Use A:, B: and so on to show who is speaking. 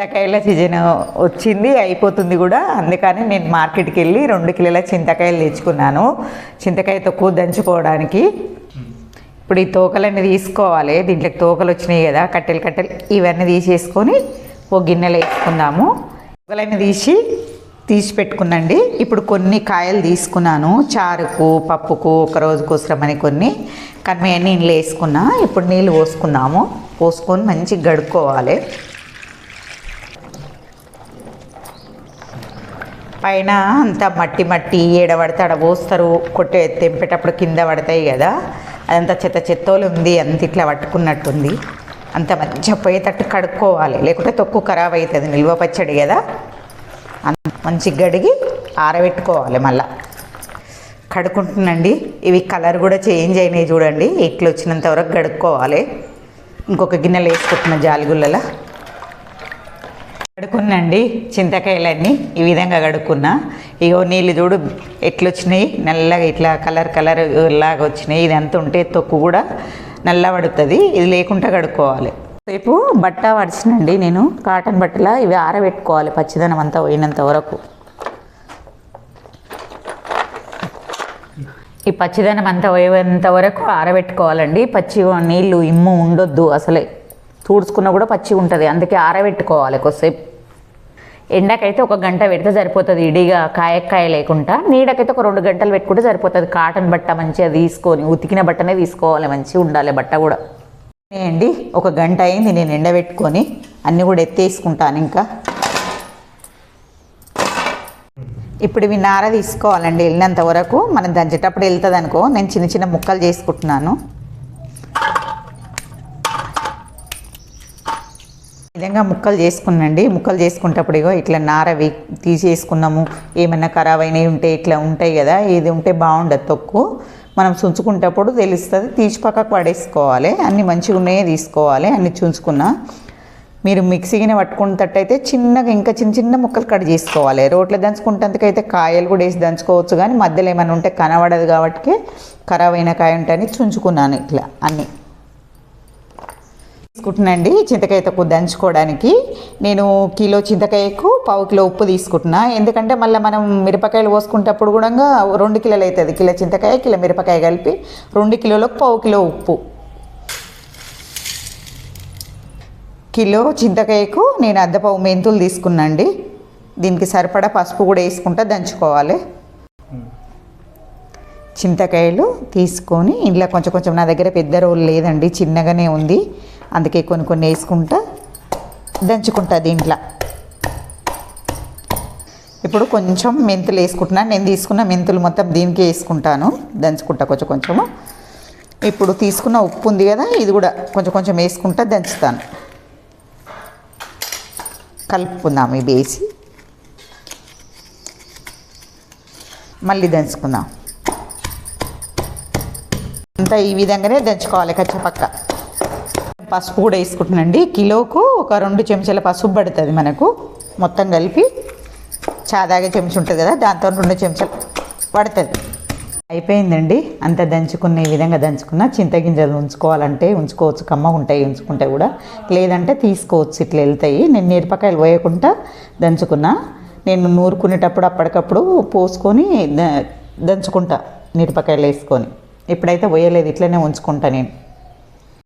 A: చింతకాయల season వచ్చింది అయిపోతుంది కూడా. అందుకని నేను మార్కెట్కి వెళ్ళి రెండు కిలోల చింతకాయలు తెచ్చుకున్నాను. చింతకాయ తక్కువ దంచుకోవడానికి. ఇప్పుడు ఈ తోకలన్నీ తీసుకోవాలి. దీంట్లోకి తోకలు వచ్చినాయి కదా కట్టెలు కట్టెలు ఇవన్నీ తీసేసుకొని ఓ గిన్నెలో వేసుకుందాము. తోకలన్నీ తీసి తీసి పెట్టుకున్నండి. ఇప్పుడు కొన్ని కాయలు తీసుకున్నాను. చారుకు పప్పుకు ఒక రోజు అని కొన్ని. కానీ అన్నీ నీళ్ళు వేసుకున్నా. ఇప్పుడు నీళ్ళు పోసుకుందాము. పోసుకొని మంచిగా గడుక్కోవాలి. పైన అంతా మట్టి మట్టి ఏడబడితే ఆడ పోస్తారు. కొట్టే తెంపేటప్పుడు కింద పడతాయి కదా. అదంతా చెత్త చెత్తోలు ఉంది. అంత ఇట్లా పట్టుకున్నట్టుంది. అంత మంచిగా పోయేటట్టు కడుక్కోవాలి. లేకుంటే తొక్కు ఖరాబ్ అవుతుంది నిల్వ పచ్చడి కదా. అంత మంచి గడిగి ఆరబెట్టుకోవాలి మళ్ళా. కడుక్కుంటున్నాండి. ఇవి కలర్ కూడా చేంజ్ అయినాయి చూడండి. ఇట్లా వచ్చినంత వరకు కడుక్కోవాలి ఇంకొక గిన్నెలు వేసుకుంటున్న జాలిగుళ్ళలో కడుక్కున్నండి. చింతకాయలన్నీ ఈ విధంగా కడుక్కున్నా. ఇగో నీళ్ళు చూడు ఎట్లొచ్చినాయి? నల్లగా ఇట్లా కలర్ కలర్ లాగా వచ్చినాయి. ఇది ఎంత ఉంటే తొక్కు కూడా నల్ల పడుతుంది. ఇది లేకుండా కడుక్కోవాలి. రేపు బట్ట పడిచినండి నేను. కాటన్ బట్టల ఇవి ఆరబెట్టుకోవాలి. పచ్చిదనం అంతా పోయినంత వరకు. ఈ పచ్చిదనం అంతా పోయేంత వరకు ఆరబెట్టుకోవాలండి. పచ్చి నీళ్ళు ఇమ్ము ఉండొద్దు అసలే. తుడుచుకున్నా కూడా పచ్చి ఉంటుంది అందుకే ఆరబెట్టుకోవాలి కొద్దిసేపు. ఎండకైతే ఒక గంట పెడితే సరిపోతుంది ఇడిగా కాయక్కాయ లేకుండా. నీడకైతే ఒక రెండు గంటలు పెట్టుకుంటే సరిపోతుంది. కాటన్ బట్ట మంచిగా తీసుకొని ఉతికిన బట్టనే తీసుకోవాలి మంచిగా ఉండాలి బట్ట కూడా. అండి ఒక గంట అయింది నేను ఎండబెట్టుకొని అన్నీ కూడా ఎత్తేసుకుంటాను ఇంకా. ఇప్పుడు ఇవి నార తీసుకోవాలండి వెళ్ళినంత వరకు. మనం దంచేటప్పుడు వెళ్తుంది అనుకో నేను చిన్న చిన్న ముక్కలు చేసుకుంటున్నాను. విధంగా ముక్కలు చేసుకునండి ముక్కలు చేసుకునేటప్పుడు ఇగో ఇట్లా నారవి తీసేసుకున్నాము. ఏమైనా ఖరాబ్ అయినవి ఉంటే ఇట్లా ఉంటాయి కదా ఇది ఉంటే బాగుండదు తొక్కు. మనం చుంచుకునేటప్పుడు తెలుస్తుంది తీసి పక్కకు పడేసుకోవాలి. అన్ని మంచిగా ఉన్నాయే తీసుకోవాలి. అన్ని చుంచుకున్నా మీరు మిక్సీని పట్టుకున్నట్టయితే చిన్నగా ఇంకా చిన్న చిన్న ముక్కలు కట్ చేసుకోవాలి. రోట్లో దంచుకుంటందుకైతే కాయలు కూడా వేసి దంచుకోవచ్చు. కానీ మధ్యలో ఏమైనా ఉంటే కనబడదు కాబట్టి ఖరాబ్ అయిన కాయ ఉంటే చుంచుకున్నాను ఇట్లా అన్నీ. తీసుకుంటున్నాండి చింతకాయ తక్కువ దంచుకోవడానికి. నేను కిలో చింతకాయకు పావు కిలో ఉప్పు తీసుకుంటున్నా. ఎందుకంటే మళ్ళీ మనం మిరపకాయలు పోసుకునేటప్పుడు కూడా రెండు కిలోలు అవుతుంది కిలో చింతకాయ కిలో మిరపకాయ కలిపి రెండు కిలోలకు పావు కిలో ఉప్పు. కిలో చింతకాయకు నేను అద్దపావు మెంతులు తీసుకున్నాండి దీనికి సరిపడా పసుపు కూడా వేసుకుంటా దంచుకోవాలి. చింతకాయలు తీసుకొని ఇంట్లో కొంచెం కొంచెం నా దగ్గర పెద్ద రోలు లేదండి. చిన్నగానే ఉంది. అందుకే కొన్ని కొన్ని వేసుకుంటా దంచుకుంటా దీంట్లో. ఇప్పుడు కొంచెం మెంతులు వేసుకుంటున్నాను నేను తీసుకున్న మెంతులు మొత్తం దీనికి వేసుకుంటాను. దంచుకుంటా కొంచెం కొంచెము. ఇప్పుడు తీసుకున్న ఉప్పు ఉంది కదా ఇది కూడా కొంచెం కొంచెం వేసుకుంటా దంచుతాను. కలుపుకుందాం ఇవి వేసి. మళ్ళీ దంచుకుందాం. అంతా ఈ విధంగానే దంచుకోవాలి కచ్చపక్క పసుపు కూడా వేసుకుంటున్నాండి కిలోకు ఒక రెండు చెంచాల పసుపు పడుతుంది మనకు. మొత్తం కలిపి చాదాగా చెంచా ఉంటుంది కదా దాంతో రెండు చెంచాలు పడుతుంది. అయిపోయిందండి. అంత దంచుకున్న ఈ విధంగా దంచుకున్న చింతగింజలు ఉంచుకోవాలంటే ఉంచుకోవచ్చు కమ్మ ఉంటాయి ఉంచుకుంటే కూడా. లేదంటే తీసుకోవచ్చు ఇట్లా వెళ్తాయి. నేను మిరపకాయలు పోయకుండా దంచుకున్నా. నేను నూరుకునేటప్పుడు అప్పటికప్పుడు పోసుకొని దంచుకుంటా మిరపకాయలు వేసుకొని. ఇప్పుడైతే పోయలేదు ఇట్లనే ఉంచుకుంటా నేను.